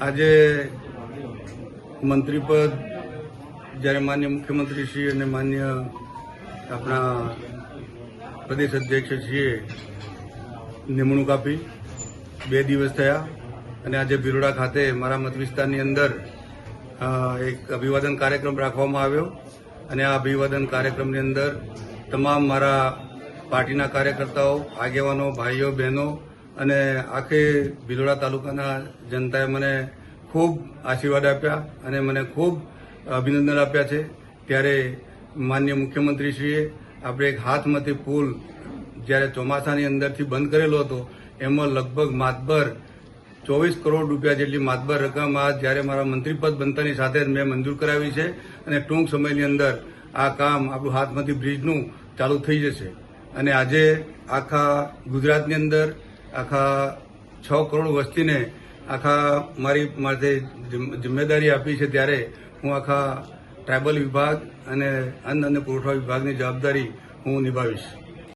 આજે મંત્રીપદ જ્યારે માન્ય મુખ્યમંત્રીશ્રી અને માન્ય આપણા પ્રદેશ અધ્યક્ષશ્રીએ નિમણૂક આપી, બે દિવસ થયા અને આજે બિરોડા ખાતે મારા મત વિસ્તારની અંદર એક અભિવાદન કાર્યક્રમ રાખવામાં આવ્યો અને આ અભિવાદન કાર્યક્રમની અંદર તમામ મારા પાર્ટીના કાર્યકર્તાઓ, આગેવાનો, ભાઈઓ, બહેનો અને આખે ભિલોડા તાલુકાના જનતાએ મને ખૂબ આશીર્વાદ આપ્યા અને મને ખૂબ અભિનંદન આપ્યા છે. ત્યારે માન્ય મુખ્યમંત્રીશ્રીએ આપણે એક હાથમાંથી પુલ જ્યારે ચોમાસાની અંદરથી બંધ કરેલો હતો, એમાં લગભગ માતબર ચોવીસ કરોડ રૂપિયા જેટલી માતબર રકમ આ જ્યારે મારા મંત્રીપદ બનતાની સાથે જ મેં મંજૂર કરાવી છે અને ટૂંક સમયની અંદર આ કામ આપણું હાથમાંથી બ્રિજનું ચાલુ થઈ જશે. અને આજે આખા ગુજરાતની અંદર આખા છ કરોડ વસ્તીને આખા મારી માટે જિમ્મેદારી આપી છે ત્યારે હું આખા ટ્રાઇબલ વિભાગ અને અન્ન અને પુરવઠા વિભાગની જવાબદારી હું નિભાવીશ.